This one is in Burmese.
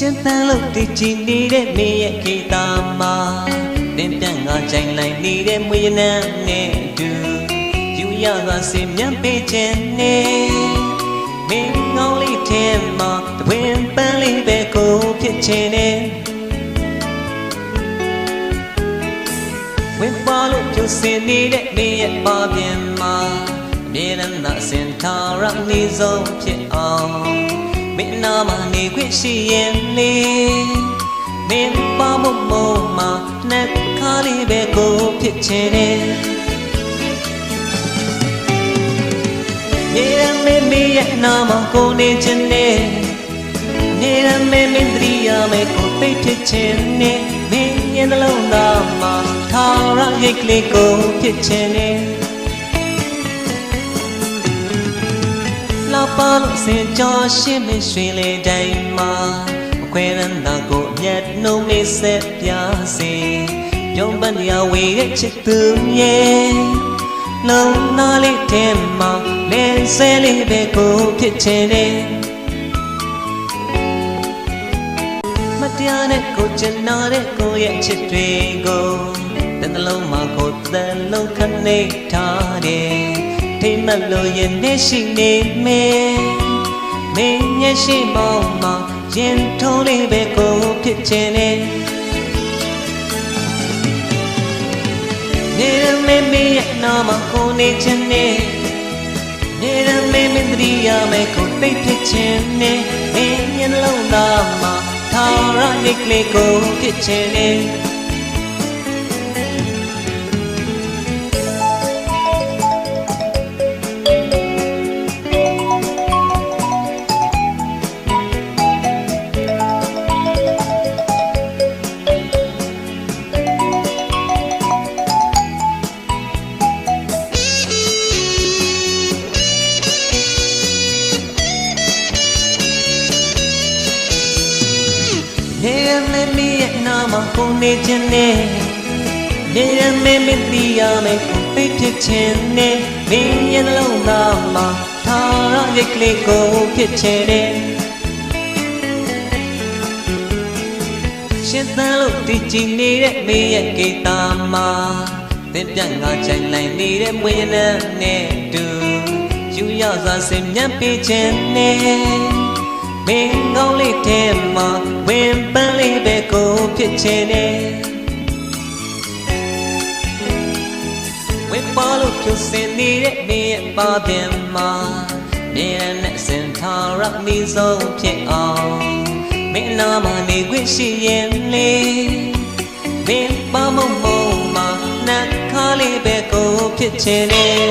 ရှင်သန်လို့တည်ကြည်နေတဲ့မင်းရဲ့ခေတ္တမှာပင်ပြန်ငါကြိုင်လိုက်နေတဲ့မွေးနန်းနဲ့အတူယူရသာစင်မြတ်ပေးခြင်းနဲ့မင်းကောင်းလေးထဲမှာတဝင်းပန်းလေးပဲကိုဖြစ်ချင်တယ်ဝင်ပါလို့ပြုစင်နေတဲ့မင်းရဲ့ပါပြန်မှာအမြဲတမ်းသာစင်ထားရနေဆုံးဖြစ်အောင် မင်းနာမနေခွင့်ရှိရင်လေမင်းပါမမောမှာနှစ်ခါလေးပဲကိုဖြစ်ချင်တယ်မြေရမေမေရဲ့နာမကိုနေချင်တယ်နေရမေမင်းတရိယာမေကိုသိဖြစ်ချင်တယ်မင်းရဲ့နှလုံးသားမှာထာဝရရိတ်ကလေးကိုဖြစ်ချင်တ လာပါလို့စင်ကြောရှင်းမရွှင်လေတိုင်းမှာအခွဲရန်သာကိုအမျက်နှုံးလေးဆက်ပြစေပြုံးပန်းရဝေရဲ့ချစ်သူရဲ့လုံးနာလေးထဲမှာလဲဆဲလေးပဲကိုဖြစ်ချင်တယ်မတရားနဲ့ကိုချင်နာတဲ့ကိုရဲ့ချစ်တွေကိုတန်တလုံးမှာကိုယ်တန်လုံးခနေထားတယ် ထိမ့်မလို့ရင်နေရှိနေမေမင်းရဲ့ရှိမောင်းမှာရင်ထုံးလေးပဲကိုဖြစ်ချင်တယ်နေရမေမေရဲ့နာမကိုနေချင်နေနေရမေမင်းတရိယာမေကိုသိဖြစ်ချင်နေမင်းရဲ့နှလုံးသားမှာထာဝရရိတ်ကလေးကိုဖြစ်ချင်နေ နေရမေမီရဲ့နာမကိုနေခြင်းနဲ့နေရမေမီတီယာမေကိုသိဖြစ်ခြင်းနဲ့မင်းရဲ့နှလုံးသားမှာသာရရိတ်ကလေးကိုဖြစ်ချင်တယ်ရှင်သန်လို့တည်ကြည်နေတဲ့မင်းရဲ့ကိတာမှာသင်ပြငါချိုင်လိုက်နေတဲ့မွေးနန်းနဲ့တူယူရစွာစင်မြတ်ပေးခြင်းနဲ့ မင်းကောင်းလေးထဲမှာဝင်ပန်းလေးပဲကိုဖြစ်ချင်တယ်ဝင်ပါလို့ပြုစင်နေတဲ့နေရဲ့ပါပြန်မှာမြေရနဲ့စင်ထားရမီဆုံးဖြစ်အောင်မင်းနာမနေခွင့်ရှိရင်လေမင်းပါမမုံမှာနှက်ခါလေးပဲကိုဖြစ်ချင်တယ်